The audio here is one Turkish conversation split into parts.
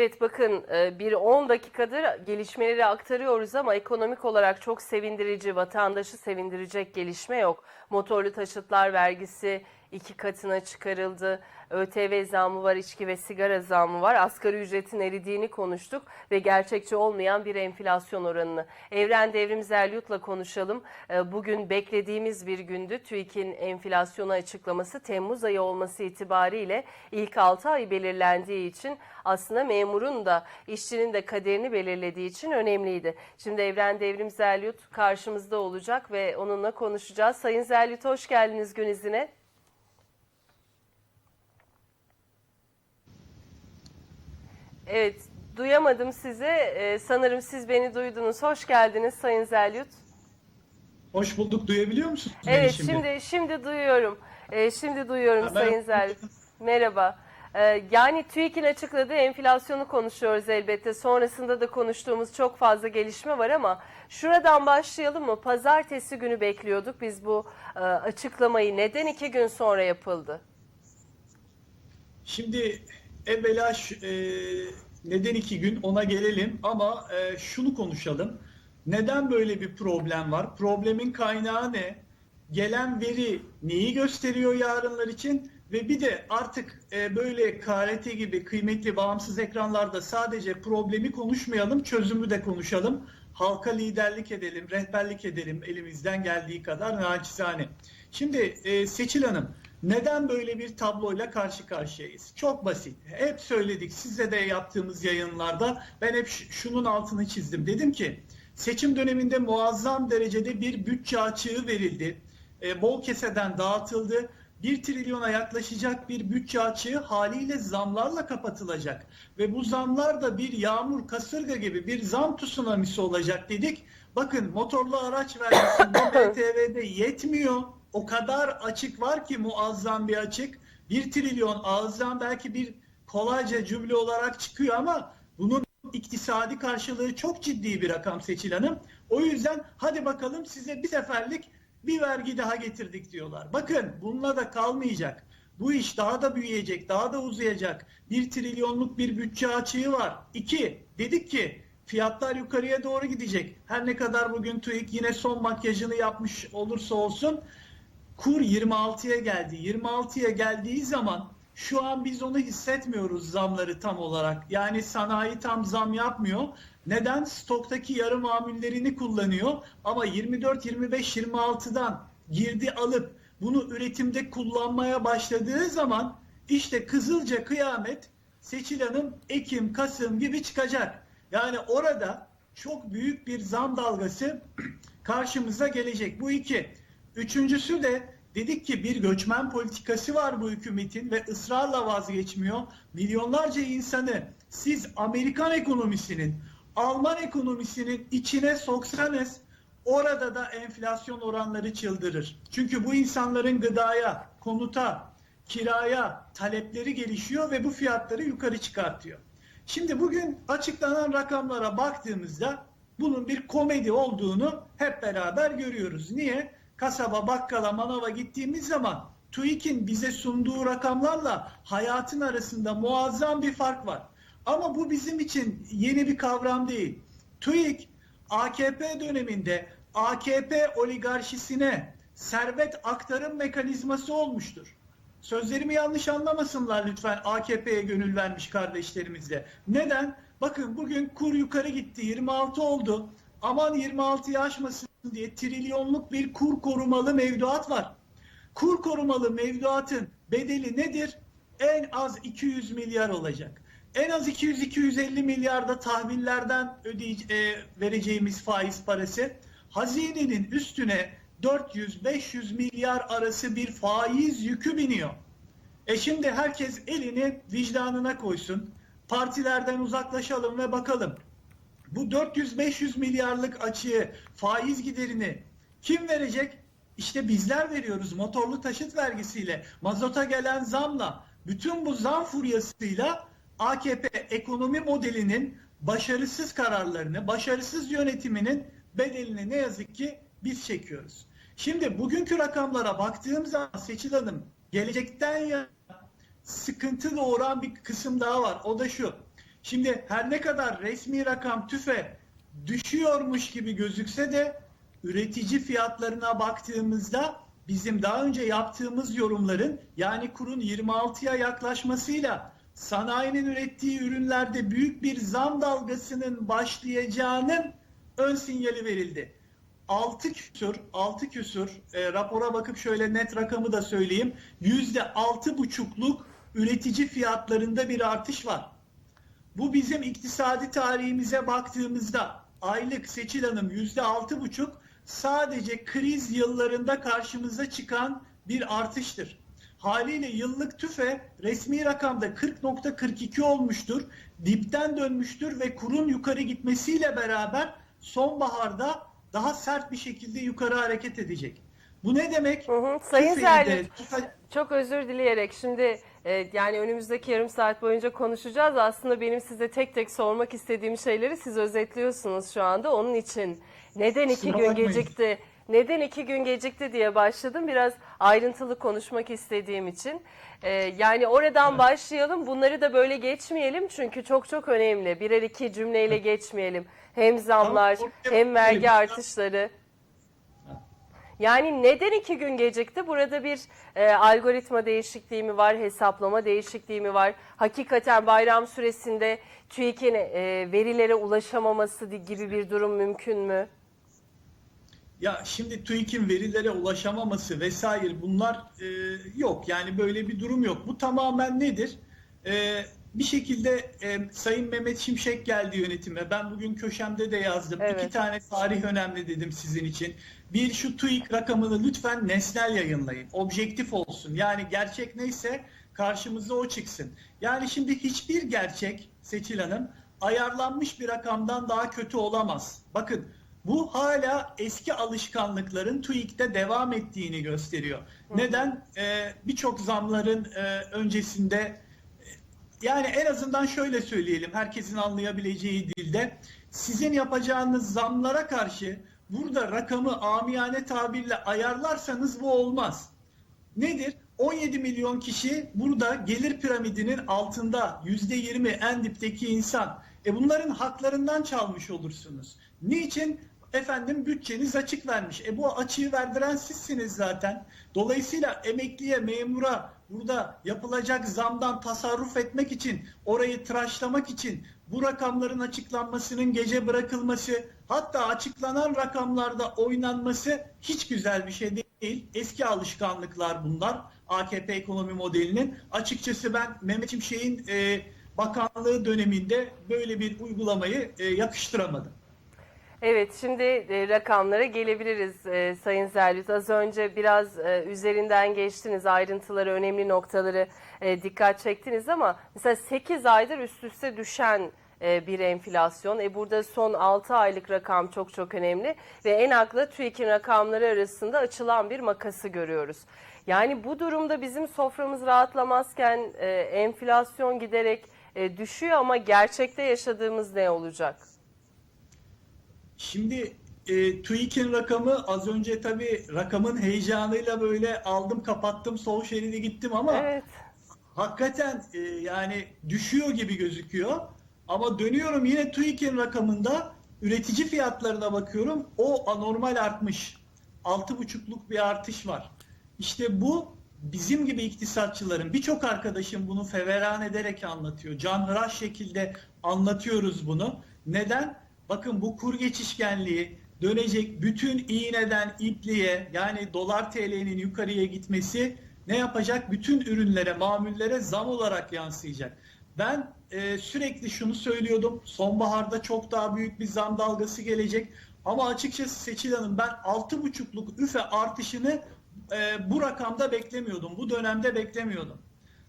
Evet bakın e, bir 10 dakikadır gelişmeleri aktarıyoruz ama ekonomik olarak çok sevindirici, vatandaşı sevindirecek gelişme yok. Motorlu taşıtlar vergisi iki katına çıkarıldı. ÖTV zammı var, içki ve sigara zammı var. Asgari ücretin eridiğini konuştuk ve gerçekçi olmayan bir enflasyon oranını. Evren Devrim Zelyut'la konuşalım. E, Bugün beklediğimiz bir gündü. TÜİK'in enflasyonu açıklaması Temmuz ayı olması itibariyle ilk 6 ay belirlendiği için aslında memurun da işçinin de kaderini belirlediği için önemliydi. Şimdi Evren Devrim Zelyut karşımızda olacak ve onunla konuşacağız. Sayın Zelyut hoş geldiniz gün izine. Evet, duyamadım sizi. Ee, sanırım siz beni duydunuz. Hoş geldiniz Sayın Zelyut. Hoş bulduk. Duyabiliyor musunuz beni Evet, şimdi şimdi duyuyorum. Ee, şimdi duyuyorum Ha, Sayın Zelyut. Merhaba. Ee, yani TÜİK'in açıkladığı enflasyonu konuşuyoruz elbette. Sonrasında da konuştuğumuz çok fazla gelişme var ama şuradan başlayalım mı? Pazartesi günü bekliyorduk biz bu e, açıklamayı. Neden iki gün sonra yapıldı? Şimdi evvela e, neden iki gün ona gelelim ama e, şunu konuşalım. Neden böyle bir problem var? Problemin kaynağı ne? Gelen veri neyi gösteriyor yarınlar için? Ve bir de artık e, böyle KRT gibi kıymetli bağımsız ekranlarda sadece problemi konuşmayalım, çözümü de konuşalım. Halka liderlik edelim, rehberlik edelim elimizden geldiği kadar naçizane. Şimdi e, Seçil Hanım, neden böyle bir tabloyla karşı karşıyayız? Çok basit. Hep söyledik size de yaptığımız yayınlarda ben hep şunun altını çizdim. Dedim ki seçim döneminde muazzam derecede bir bütçe açığı verildi. E, bol keseden dağıtıldı. 1 trilyona yaklaşacak bir bütçe açığı haliyle zamlarla kapatılacak. Ve bu zamlar da bir yağmur kasırga gibi bir zam tsunamisi olacak dedik. Bakın motorlu araç vergisinde BTV'de yetmiyor. O kadar açık var ki muazzam bir açık. 1 trilyon ağızdan belki bir kolayca cümle olarak çıkıyor ama bunun iktisadi karşılığı çok ciddi bir rakam Seçil Hanım. O yüzden hadi bakalım size bir seferlik bir vergi daha getirdik diyorlar. Bakın bununla da kalmayacak. Bu iş daha da büyüyecek, daha da uzayacak. Bir trilyonluk bir bütçe açığı var. İki, dedik ki fiyatlar yukarıya doğru gidecek. Her ne kadar bugün TÜİK yine son makyajını yapmış olursa olsun kur 26'ya geldi. 26'ya geldiği zaman şu an biz onu hissetmiyoruz zamları tam olarak. Yani sanayi tam zam yapmıyor. Neden? Stoktaki yarı mamullerini kullanıyor ama 24, 25, 26'dan girdi alıp bunu üretimde kullanmaya başladığı zaman işte Kızılca kıyamet Seçil Ekim, Kasım gibi çıkacak. Yani orada çok büyük bir zam dalgası karşımıza gelecek. Bu iki. Üçüncüsü de dedik ki bir göçmen politikası var bu hükümetin ve ısrarla vazgeçmiyor. Milyonlarca insanı siz Amerikan ekonomisinin, Alman ekonomisinin içine soksanız orada da enflasyon oranları çıldırır. Çünkü bu insanların gıdaya, konuta, kiraya talepleri gelişiyor ve bu fiyatları yukarı çıkartıyor. Şimdi bugün açıklanan rakamlara baktığımızda bunun bir komedi olduğunu hep beraber görüyoruz. Niye? Kasaba, bakkala, manava gittiğimiz zaman TÜİK'in bize sunduğu rakamlarla hayatın arasında muazzam bir fark var. Ama bu bizim için yeni bir kavram değil. TÜİK AKP döneminde AKP oligarşisine servet aktarım mekanizması olmuştur. Sözlerimi yanlış anlamasınlar lütfen AKP'ye gönül vermiş kardeşlerimizle. Neden? Bakın bugün kur yukarı gitti 26 oldu. Aman 26'yı aşmasın diye trilyonluk bir kur korumalı mevduat var. Kur korumalı mevduatın bedeli nedir? En az 200 milyar olacak. En az 200-250 milyarda tahvillerden ödeye- e, vereceğimiz faiz parası. Hazinenin üstüne 400-500 milyar arası bir faiz yükü biniyor. E şimdi herkes elini vicdanına koysun. Partilerden uzaklaşalım ve bakalım. Bu 400-500 milyarlık açığı faiz giderini kim verecek? İşte bizler veriyoruz motorlu taşıt vergisiyle, mazota gelen zamla, bütün bu zam furyasıyla AKP ekonomi modelinin başarısız kararlarını, başarısız yönetiminin bedelini ne yazık ki biz çekiyoruz. Şimdi bugünkü rakamlara baktığım zaman Seçil Hanım gelecekten ya sıkıntı doğuran bir kısım daha var. O da şu. Şimdi her ne kadar resmi rakam tüfe düşüyormuş gibi gözükse de üretici fiyatlarına baktığımızda bizim daha önce yaptığımız yorumların yani kurun 26'ya yaklaşmasıyla sanayinin ürettiği ürünlerde büyük bir zam dalgasının başlayacağının ön sinyali verildi. 6 küsur, 6 küsur e, rapora bakıp şöyle net rakamı da söyleyeyim. Yüzde altı buçukluk üretici fiyatlarında bir artış var. Bu bizim iktisadi tarihimize baktığımızda aylık Seçil Hanım yüzde altı buçuk sadece kriz yıllarında karşımıza çıkan bir artıştır. Haliyle yıllık tüfe resmi rakamda 40.42 olmuştur. Dipten dönmüştür ve kurun yukarı gitmesiyle beraber sonbaharda daha sert bir şekilde yukarı hareket edecek. Bu ne demek? Hı hı. Sayın Tüfeği de, Çok özür dileyerek şimdi yani önümüzdeki yarım saat boyunca konuşacağız. Aslında benim size tek tek sormak istediğim şeyleri siz özetliyorsunuz şu anda. Onun için neden iki gün bakmayın. gecikti? Neden iki gün gecikti diye başladım. Biraz ayrıntılı konuşmak istediğim için. E, yani oradan başlayalım. Bunları da böyle geçmeyelim. Çünkü çok çok önemli. Birer iki cümleyle geçmeyelim. Hem zamlar Tamam, hem vergi artışları. Yani neden iki gün gecikti? Burada bir e, algoritma değişikliği mi var, hesaplama değişikliği mi var? Hakikaten bayram süresinde TÜİK'in e, verilere ulaşamaması gibi bir durum mümkün mü? Ya şimdi TÜİK'in verilere ulaşamaması vesaire bunlar e, yok. Yani böyle bir durum yok. Bu tamamen nedir? E, bir şekilde e, Sayın Mehmet Şimşek geldi yönetime. Ben bugün köşemde de yazdım. Evet. İki tane tarih önemli dedim sizin için. Bir şu TÜİK rakamını lütfen nesnel yayınlayın. Objektif olsun. Yani gerçek neyse karşımıza o çıksın. Yani şimdi hiçbir gerçek Seçil Hanım ayarlanmış bir rakamdan daha kötü olamaz. Bakın bu hala eski alışkanlıkların TÜİK'te devam ettiğini gösteriyor. Neden? Ee, Birçok zamların e, öncesinde yani en azından şöyle söyleyelim herkesin anlayabileceği dilde sizin yapacağınız zamlara karşı burada rakamı amiyane tabirle ayarlarsanız bu olmaz. Nedir? 17 milyon kişi burada gelir piramidinin altında %20 en dipteki insan. E bunların haklarından çalmış olursunuz. Niçin? Efendim bütçeniz açık vermiş. E bu açığı verdiren sizsiniz zaten. Dolayısıyla emekliye, memura burada yapılacak zamdan tasarruf etmek için, orayı tıraşlamak için bu rakamların açıklanmasının gece bırakılması, hatta açıklanan rakamlarda oynanması hiç güzel bir şey değil. Eski alışkanlıklar bunlar. AKP ekonomi modelinin. Açıkçası ben Mehmet Şimşek'in e, bakanlığı döneminde böyle bir uygulamayı e, yakıştıramadım. Evet şimdi e, rakamlara gelebiliriz e, Sayın Zerlüt. Az önce biraz e, üzerinden geçtiniz ayrıntıları, önemli noktaları dikkat çektiniz ama mesela 8 aydır üst üste düşen bir enflasyon. E burada son 6 aylık rakam çok çok önemli ve en akla TÜİK'in rakamları arasında açılan bir makası görüyoruz. Yani bu durumda bizim soframız rahatlamazken enflasyon giderek düşüyor ama gerçekte yaşadığımız ne olacak? Şimdi e, TÜİK'in rakamı az önce tabii rakamın heyecanıyla böyle aldım kapattım sol şeridi gittim ama Evet. hakikaten e, yani düşüyor gibi gözüküyor. Ama dönüyorum yine TÜİK'in rakamında üretici fiyatlarına bakıyorum. O anormal artmış. 6,5'luk bir artış var. İşte bu bizim gibi iktisatçıların birçok arkadaşım bunu feveran ederek anlatıyor. Canhıraş şekilde anlatıyoruz bunu. Neden? Bakın bu kur geçişkenliği dönecek bütün iğneden ipliğe yani dolar TL'nin yukarıya gitmesi ne yapacak? Bütün ürünlere, mamullere zam olarak yansıyacak. Ben e, sürekli şunu söylüyordum. Sonbaharda çok daha büyük bir zam dalgası gelecek. Ama açıkçası Seçil Hanım ben 6,5'luk üfe artışını e, bu rakamda beklemiyordum. Bu dönemde beklemiyordum.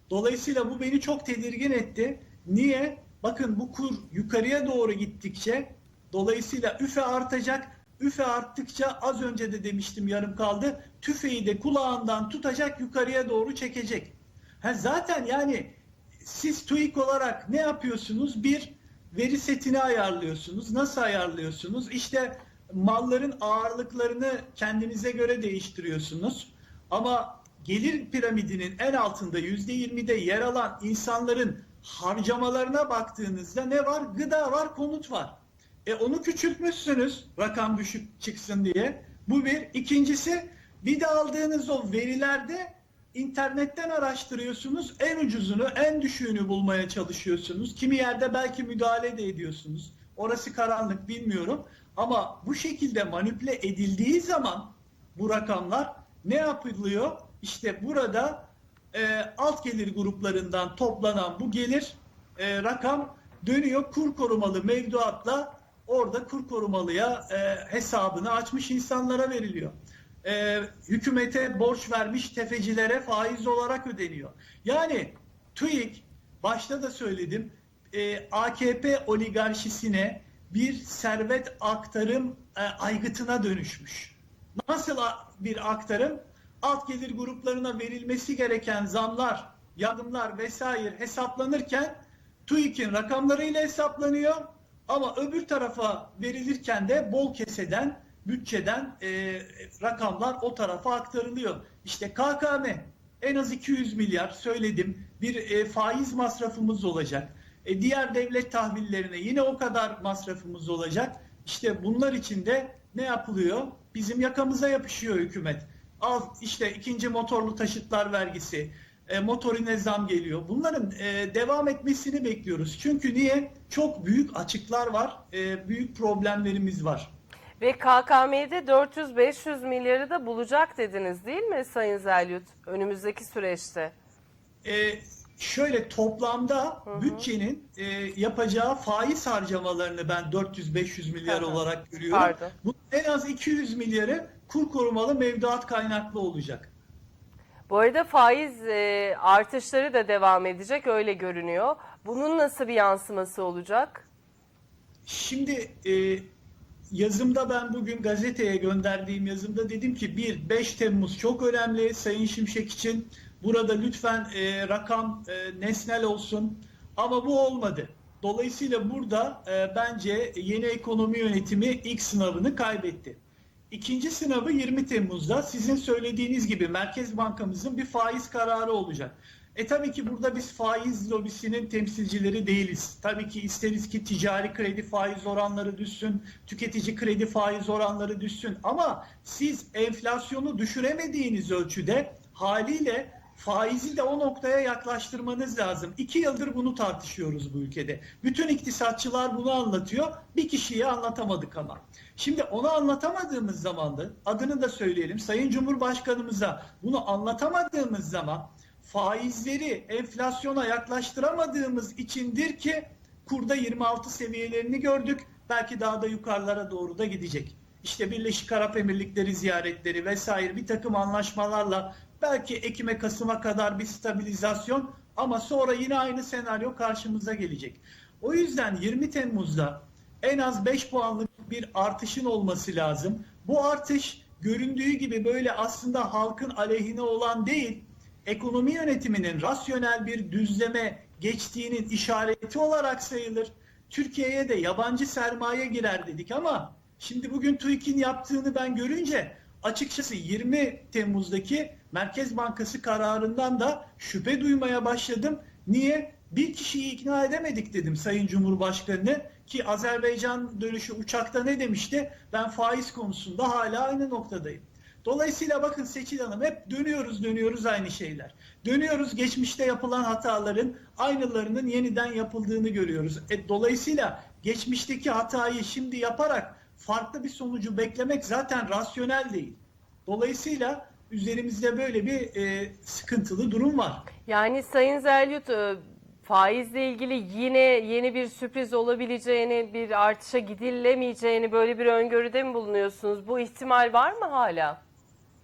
Dolayısıyla bu beni çok tedirgin etti. Niye? Bakın bu kur yukarıya doğru gittikçe dolayısıyla üfe artacak. Üfe arttıkça az önce de demiştim yarım kaldı. Tüfeği de kulağından tutacak yukarıya doğru çekecek. Ha zaten yani siz TÜİK olarak ne yapıyorsunuz? Bir veri setini ayarlıyorsunuz. Nasıl ayarlıyorsunuz? İşte malların ağırlıklarını kendinize göre değiştiriyorsunuz. Ama gelir piramidinin en altında %20'de yer alan insanların harcamalarına baktığınızda ne var? Gıda var, konut var. E onu küçültmüşsünüz rakam düşük çıksın diye. Bu bir. İkincisi bir de aldığınız o verilerde internetten araştırıyorsunuz. En ucuzunu, en düşüğünü bulmaya çalışıyorsunuz. Kimi yerde belki müdahale de ediyorsunuz. Orası karanlık bilmiyorum. Ama bu şekilde manipüle edildiği zaman bu rakamlar ne yapılıyor? İşte burada e, alt gelir gruplarından toplanan bu gelir e, rakam dönüyor kur korumalı mevduatla orada kur korumalıya e, hesabını açmış insanlara veriliyor. E, hükümete borç vermiş tefecilere faiz olarak ödeniyor. Yani TÜİK başta da söyledim e, AKP oligarşisine bir servet aktarım e, aygıtına dönüşmüş. Nasıl bir aktarım? Alt gelir gruplarına verilmesi gereken zamlar, yardımlar vesaire hesaplanırken TÜİK'in rakamlarıyla hesaplanıyor ama öbür tarafa verilirken de bol keseden, bütçeden e, rakamlar o tarafa aktarılıyor. İşte KKM en az 200 milyar söyledim bir e, faiz masrafımız olacak. E, diğer devlet tahvillerine yine o kadar masrafımız olacak. İşte bunlar için de ne yapılıyor? Bizim yakamıza yapışıyor hükümet. Al işte ikinci motorlu taşıtlar vergisi, e, motorine zam geliyor. Bunların e, devam etmesini bekliyoruz. Çünkü niye? Çok büyük açıklar var, e, büyük problemlerimiz var. Ve KKM'de 400-500 milyarı da bulacak dediniz değil mi Sayın Zelyut önümüzdeki süreçte? E, şöyle toplamda bütçenin e, yapacağı faiz harcamalarını ben 400-500 milyar Hı hı. olarak görüyorum. Pardon. Bu en az 200 milyarı kur korumalı mevduat kaynaklı olacak. Bu arada faiz e, artışları da devam edecek öyle görünüyor. Bunun nasıl bir yansıması olacak? Şimdi e, yazımda ben bugün gazeteye gönderdiğim yazımda dedim ki bir 5 Temmuz çok önemli Sayın Şimşek için. Burada lütfen e, rakam nesnel olsun ama bu olmadı. Dolayısıyla burada e, bence yeni ekonomi yönetimi ilk sınavını kaybetti. İkinci sınavı 20 Temmuz'da sizin söylediğiniz gibi Merkez Bankamızın bir faiz kararı olacak. E tabii ki burada biz faiz lobisinin temsilcileri değiliz. Tabii ki isteriz ki ticari kredi faiz oranları düşsün, tüketici kredi faiz oranları düşsün. Ama siz enflasyonu düşüremediğiniz ölçüde haliyle faizi de o noktaya yaklaştırmanız lazım. İki yıldır bunu tartışıyoruz bu ülkede. Bütün iktisatçılar bunu anlatıyor. Bir kişiye anlatamadık ama. Şimdi onu anlatamadığımız zaman da adını da söyleyelim. Sayın Cumhurbaşkanımıza bunu anlatamadığımız zaman faizleri enflasyona yaklaştıramadığımız içindir ki kurda 26 seviyelerini gördük. Belki daha da yukarılara doğru da gidecek. İşte Birleşik Arap Emirlikleri ziyaretleri vesaire bir takım anlaşmalarla belki Ekim'e Kasım'a kadar bir stabilizasyon ama sonra yine aynı senaryo karşımıza gelecek. O yüzden 20 Temmuz'da en az 5 puanlık bir artışın olması lazım. Bu artış göründüğü gibi böyle aslında halkın aleyhine olan değil, ekonomi yönetiminin rasyonel bir düzleme geçtiğinin işareti olarak sayılır. Türkiye'ye de yabancı sermaye girer dedik ama şimdi bugün TÜİK'in yaptığını ben görünce açıkçası 20 Temmuz'daki Merkez Bankası kararından da şüphe duymaya başladım. Niye? Bir kişiyi ikna edemedik dedim Sayın Cumhurbaşkanı ki Azerbaycan dönüşü uçakta ne demişti? Ben faiz konusunda hala aynı noktadayım. Dolayısıyla bakın Seçil Hanım hep dönüyoruz dönüyoruz aynı şeyler. Dönüyoruz geçmişte yapılan hataların aynılarının yeniden yapıldığını görüyoruz. E, dolayısıyla geçmişteki hatayı şimdi yaparak farklı bir sonucu beklemek zaten rasyonel değil. Dolayısıyla üzerimizde böyle bir e, sıkıntılı durum var. Yani Sayın Zelyut e, faizle ilgili yine yeni bir sürpriz olabileceğini, bir artışa gidilemeyeceğini böyle bir öngörüde mi bulunuyorsunuz? Bu ihtimal var mı hala?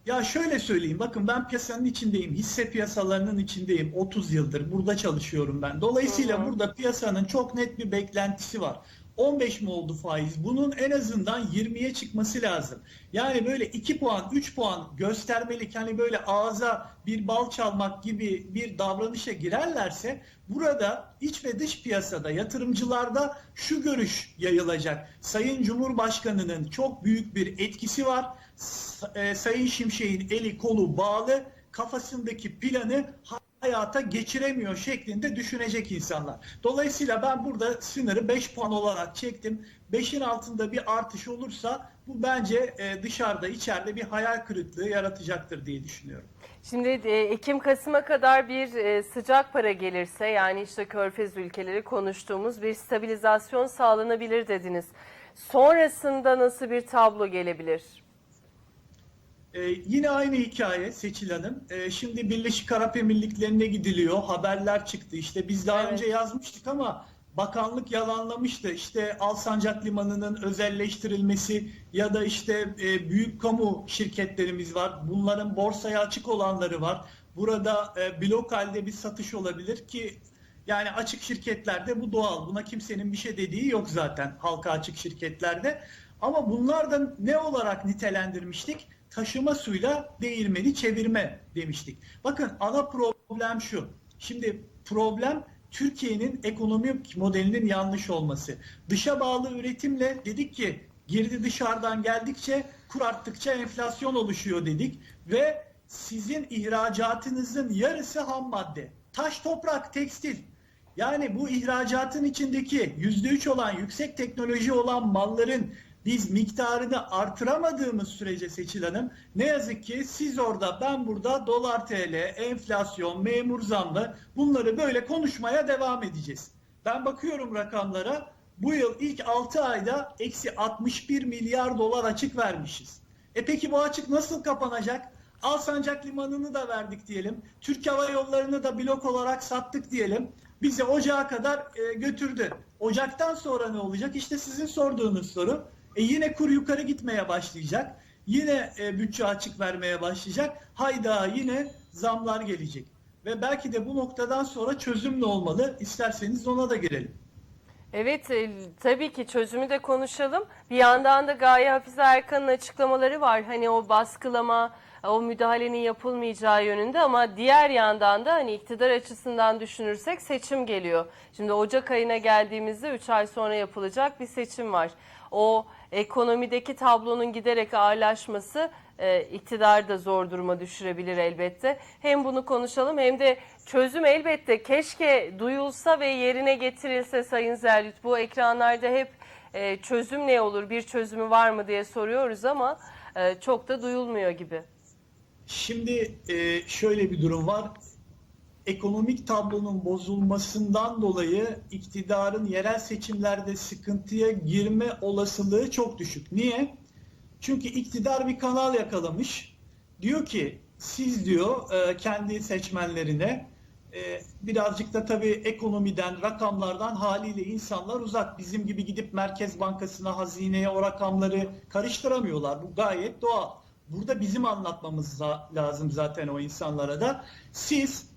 Ya şöyle söyleyeyim bakın ben piyasanın içindeyim. Hisse piyasalarının içindeyim. 30 yıldır burada çalışıyorum ben. Dolayısıyla Hı hı. burada piyasanın çok net bir beklentisi var. 15 mi oldu faiz? Bunun en azından 20'ye çıkması lazım. Yani böyle 2 puan, 3 puan göstermelik hani böyle ağza bir bal çalmak gibi bir davranışa girerlerse burada iç ve dış piyasada yatırımcılarda şu görüş yayılacak. Sayın Cumhurbaşkanı'nın çok büyük bir etkisi var. E, Sayın Şimşek'in eli kolu bağlı kafasındaki planı hayata geçiremiyor şeklinde düşünecek insanlar. Dolayısıyla ben burada sınırı 5 puan olarak çektim. 5'in altında bir artış olursa bu bence e, dışarıda içeride bir hayal kırıklığı yaratacaktır diye düşünüyorum. Şimdi e, Ekim-Kasım'a kadar bir e, sıcak para gelirse yani işte Körfez ülkeleri konuştuğumuz bir stabilizasyon sağlanabilir dediniz. Sonrasında nasıl bir tablo gelebilir? Ee, yine aynı hikaye Seçil Hanım. Ee, şimdi Birleşik Arap Emirlikleri'ne gidiliyor. Haberler çıktı. İşte biz daha Evet. önce yazmıştık ama bakanlık yalanlamıştı. İşte Alsancak Limanı'nın özelleştirilmesi ya da işte e, büyük kamu şirketlerimiz var. Bunların borsaya açık olanları var. Burada e, blok halde bir satış olabilir ki yani açık şirketlerde bu doğal. Buna kimsenin bir şey dediği yok zaten halka açık şirketlerde. Ama bunlar da ne olarak nitelendirmiştik? Taşıma suyla değirmeni çevirme demiştik. Bakın ana problem şu. Şimdi problem Türkiye'nin ekonomik modelinin yanlış olması. Dışa bağlı üretimle dedik ki girdi dışarıdan geldikçe kur arttıkça enflasyon oluşuyor dedik ve sizin ihracatınızın yarısı ham madde. Taş, toprak, tekstil. Yani bu ihracatın içindeki %3 olan yüksek teknoloji olan malların biz miktarını artıramadığımız sürece Seçil Hanım ne yazık ki siz orada ben burada dolar TL, enflasyon, memur zammı bunları böyle konuşmaya devam edeceğiz. Ben bakıyorum rakamlara bu yıl ilk 6 ayda eksi 61 milyar dolar açık vermişiz. E peki bu açık nasıl kapanacak? Alsancak Limanı'nı da verdik diyelim. Türk Hava Yolları'nı da blok olarak sattık diyelim. Bizi ocağa kadar e, götürdü. Ocaktan sonra ne olacak? İşte sizin sorduğunuz soru. E yine kur yukarı gitmeye başlayacak. Yine e, bütçe açık vermeye başlayacak. Hayda yine zamlar gelecek. Ve belki de bu noktadan sonra çözüm ne olmalı? İsterseniz ona da gelelim. Evet e, tabii ki çözümü de konuşalım. Bir yandan da Gaye Hafize Erkan'ın açıklamaları var. Hani o baskılama, o müdahalenin yapılmayacağı yönünde ama diğer yandan da hani iktidar açısından düşünürsek seçim geliyor. Şimdi Ocak ayına geldiğimizde 3 ay sonra yapılacak bir seçim var. O ekonomideki tablonun giderek ağırlaşması e, iktidarı da zor duruma düşürebilir elbette. Hem bunu konuşalım hem de çözüm elbette keşke duyulsa ve yerine getirilse Sayın Zerlüt. Bu ekranlarda hep e, çözüm ne olur, bir çözümü var mı diye soruyoruz ama e, çok da duyulmuyor gibi. Şimdi e, şöyle bir durum var. Ekonomik tablonun bozulmasından dolayı iktidarın yerel seçimlerde sıkıntıya girme olasılığı çok düşük. Niye? Çünkü iktidar bir kanal yakalamış. Diyor ki siz diyor e, kendi seçmenlerine e, birazcık da tabii ekonomiden, rakamlardan haliyle insanlar uzak. Bizim gibi gidip Merkez Bankası'na, hazineye o rakamları karıştıramıyorlar. Bu gayet doğal. Burada bizim anlatmamız lazım zaten o insanlara da. Siz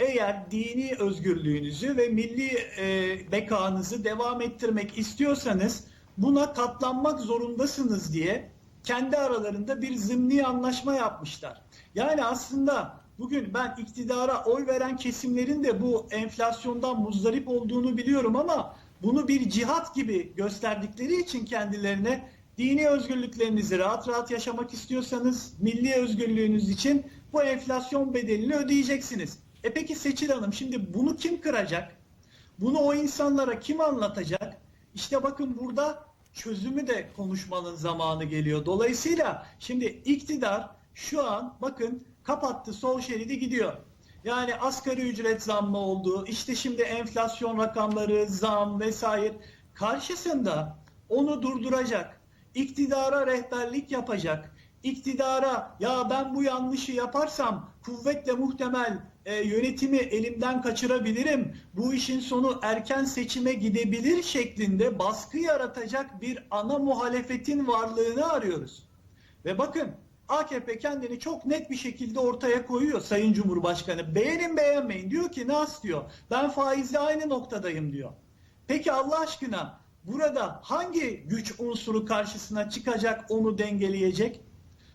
eğer dini özgürlüğünüzü ve milli e, bekanızı devam ettirmek istiyorsanız buna katlanmak zorundasınız diye kendi aralarında bir zımni anlaşma yapmışlar. Yani aslında bugün ben iktidara oy veren kesimlerin de bu enflasyondan muzdarip olduğunu biliyorum ama bunu bir cihat gibi gösterdikleri için kendilerine dini özgürlüklerinizi rahat rahat yaşamak istiyorsanız milli özgürlüğünüz için bu enflasyon bedelini ödeyeceksiniz. E peki Seçil Hanım şimdi bunu kim kıracak? Bunu o insanlara kim anlatacak? İşte bakın burada çözümü de konuşmanın zamanı geliyor. Dolayısıyla şimdi iktidar şu an bakın kapattı sol şeridi gidiyor. Yani asgari ücret zammı oldu. İşte şimdi enflasyon rakamları, zam vesaire karşısında onu durduracak. İktidara rehberlik yapacak. İktidara ya ben bu yanlışı yaparsam kuvvetle muhtemel e, yönetimi elimden kaçırabilirim. Bu işin sonu erken seçime gidebilir şeklinde baskı yaratacak bir ana muhalefetin varlığını arıyoruz. Ve bakın AKP kendini çok net bir şekilde ortaya koyuyor Sayın Cumhurbaşkanı. Beğenin beğenmeyin diyor ki Nas diyor. Ben faizle aynı noktadayım diyor. Peki Allah aşkına burada hangi güç unsuru karşısına çıkacak onu dengeleyecek?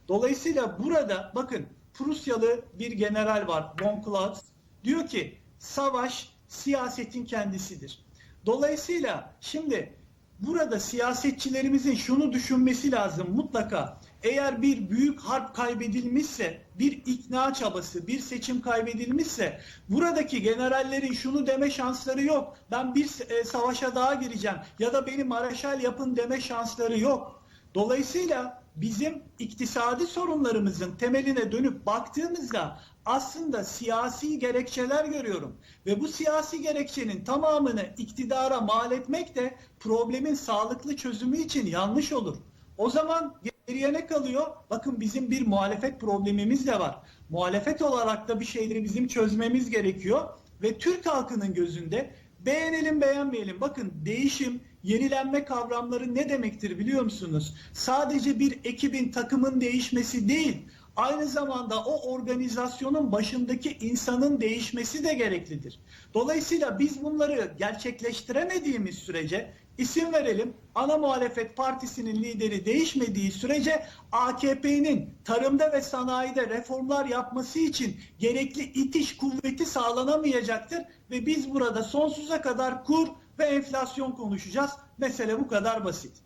Dolayısıyla burada bakın Prusyalı bir general var von Claus. Diyor ki savaş siyasetin kendisidir. Dolayısıyla şimdi burada siyasetçilerimizin şunu düşünmesi lazım mutlaka. Eğer bir büyük harp kaybedilmişse, bir ikna çabası, bir seçim kaybedilmişse buradaki generallerin şunu deme şansları yok. Ben bir e, savaşa daha gireceğim ya da beni Maraşal yapın deme şansları yok. Dolayısıyla bizim iktisadi sorunlarımızın temeline dönüp baktığımızda aslında siyasi gerekçeler görüyorum. Ve bu siyasi gerekçenin tamamını iktidara mal etmek de problemin sağlıklı çözümü için yanlış olur. O zaman geriye ne kalıyor? Bakın bizim bir muhalefet problemimiz de var. Muhalefet olarak da bir şeyleri bizim çözmemiz gerekiyor. Ve Türk halkının gözünde beğenelim beğenmeyelim. Bakın değişim, yenilenme kavramları ne demektir biliyor musunuz? Sadece bir ekibin, takımın değişmesi değil. Aynı zamanda o organizasyonun başındaki insanın değişmesi de gereklidir. Dolayısıyla biz bunları gerçekleştiremediğimiz sürece isim verelim. Ana muhalefet partisinin lideri değişmediği sürece AKP'nin tarımda ve sanayide reformlar yapması için gerekli itiş kuvveti sağlanamayacaktır ve biz burada sonsuza kadar kur ve enflasyon konuşacağız. Mesele bu kadar basit.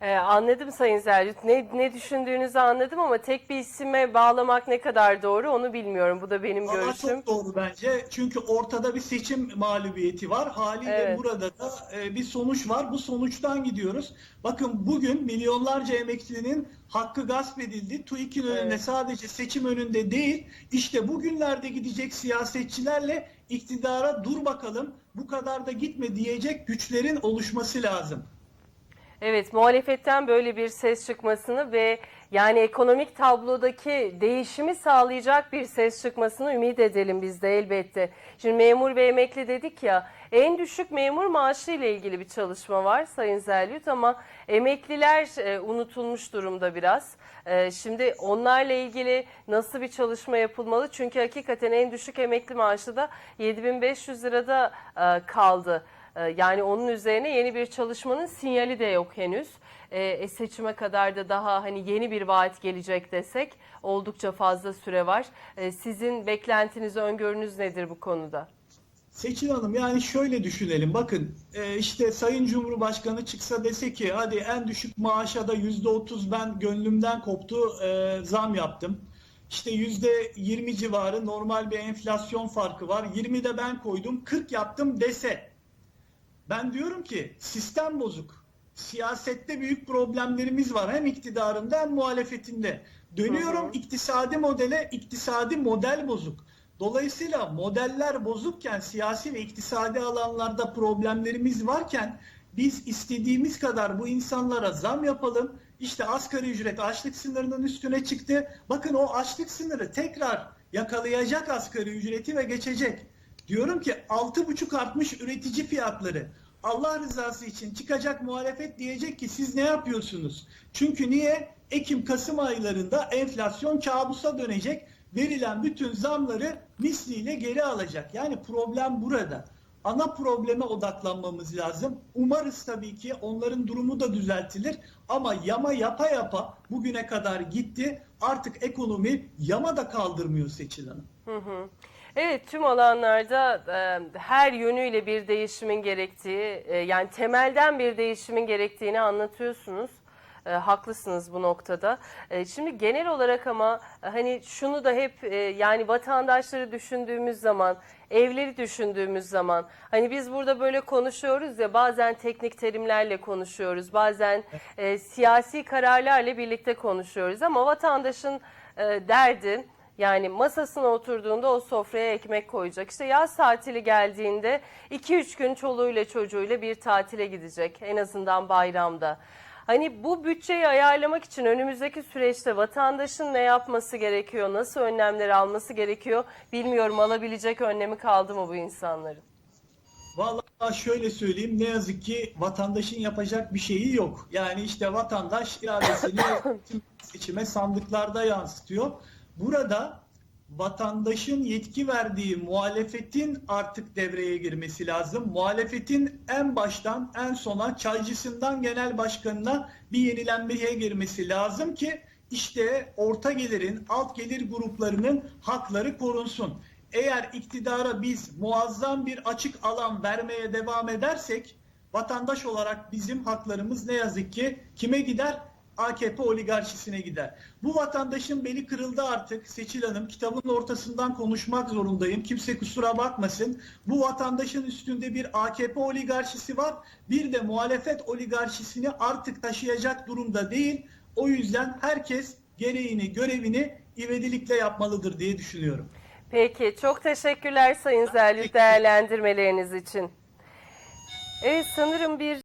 Ee, anladım Sayın Zercut. Ne, ne düşündüğünüzü anladım ama tek bir isime bağlamak ne kadar doğru onu bilmiyorum. Bu da benim Valla görüşüm. çok doğru bence. Çünkü ortada bir seçim mağlubiyeti var. Haliyle Evet. burada da e, bir sonuç var. Bu sonuçtan gidiyoruz. Bakın bugün milyonlarca emeklinin hakkı gasp edildi. TÜİK'in önünde Evet. sadece seçim önünde değil. İşte bugünlerde gidecek siyasetçilerle iktidara dur bakalım bu kadar da gitme diyecek güçlerin oluşması lazım. Evet, muhalefetten böyle bir ses çıkmasını ve yani ekonomik tablodaki değişimi sağlayacak bir ses çıkmasını ümit edelim biz de elbette. Şimdi memur ve emekli dedik ya, en düşük memur maaşı ile ilgili bir çalışma var Sayın Zelyut ama emekliler e, unutulmuş durumda biraz. E, şimdi onlarla ilgili nasıl bir çalışma yapılmalı? Çünkü hakikaten en düşük emekli maaşı da 7500 lirada e, kaldı. Yani onun üzerine yeni bir çalışmanın sinyali de yok henüz. Ee, seçime kadar da daha hani yeni bir vaat gelecek desek oldukça fazla süre var. Ee, sizin beklentiniz, öngörünüz nedir bu konuda? Seçil Hanım yani şöyle düşünelim bakın e, işte Sayın Cumhurbaşkanı çıksa dese ki hadi en düşük maaşa da yüzde otuz ben gönlümden koptu e, zam yaptım. İşte yüzde yirmi civarı normal bir enflasyon farkı var. 20 de ben koydum 40 yaptım dese. Ben diyorum ki sistem bozuk. Siyasette büyük problemlerimiz var hem iktidarında hem muhalefetinde. Dönüyorum Hı hı. iktisadi modele, iktisadi model bozuk. Dolayısıyla modeller bozukken siyasi ve iktisadi alanlarda problemlerimiz varken biz istediğimiz kadar bu insanlara zam yapalım. İşte asgari ücret açlık sınırının üstüne çıktı. Bakın o açlık sınırı tekrar yakalayacak asgari ücreti ve geçecek. Diyorum ki 6,5 artmış üretici fiyatları. Allah rızası için çıkacak muhalefet diyecek ki siz ne yapıyorsunuz? Çünkü niye? Ekim-Kasım aylarında enflasyon kabusa dönecek. Verilen bütün zamları misliyle geri alacak. Yani problem burada. Ana probleme odaklanmamız lazım. Umarız tabii ki onların durumu da düzeltilir. Ama yama yapa yapa bugüne kadar gitti. Artık ekonomi yama da kaldırmıyor Seçil Hanım. Hı hı. Evet tüm alanlarda e, her yönüyle bir değişimin gerektiği e, yani temelden bir değişimin gerektiğini anlatıyorsunuz. E, haklısınız bu noktada. E, şimdi genel olarak ama e, hani şunu da hep e, yani vatandaşları düşündüğümüz zaman, evleri düşündüğümüz zaman hani biz burada böyle konuşuyoruz ya bazen teknik terimlerle konuşuyoruz, bazen e, siyasi kararlarla birlikte konuşuyoruz ama vatandaşın e, derdi yani masasına oturduğunda o sofraya ekmek koyacak. İşte yaz tatili geldiğinde 2-3 gün çoluğuyla çocuğuyla bir tatile gidecek en azından bayramda. Hani bu bütçeyi ayarlamak için önümüzdeki süreçte vatandaşın ne yapması gerekiyor, nasıl önlemler alması gerekiyor bilmiyorum alabilecek önlemi kaldı mı bu insanların? Vallahi şöyle söyleyeyim ne yazık ki vatandaşın yapacak bir şeyi yok. Yani işte vatandaş iradesini tüm seçime sandıklarda yansıtıyor. Burada vatandaşın yetki verdiği muhalefetin artık devreye girmesi lazım. Muhalefetin en baştan en sona çaycısından genel başkanına bir yenilenmeye girmesi lazım ki işte orta gelirin, alt gelir gruplarının hakları korunsun. Eğer iktidara biz muazzam bir açık alan vermeye devam edersek vatandaş olarak bizim haklarımız ne yazık ki kime gider? AKP oligarşisine gider. Bu vatandaşın beli kırıldı artık. Seçil Hanım kitabın ortasından konuşmak zorundayım. Kimse kusura bakmasın. Bu vatandaşın üstünde bir AKP oligarşisi var. Bir de muhalefet oligarşisini artık taşıyacak durumda değil. O yüzden herkes gereğini, görevini ivedilikle yapmalıdır diye düşünüyorum. Peki çok teşekkürler Sayın Zerlü değerlendirmeleriniz için. Evet sanırım bir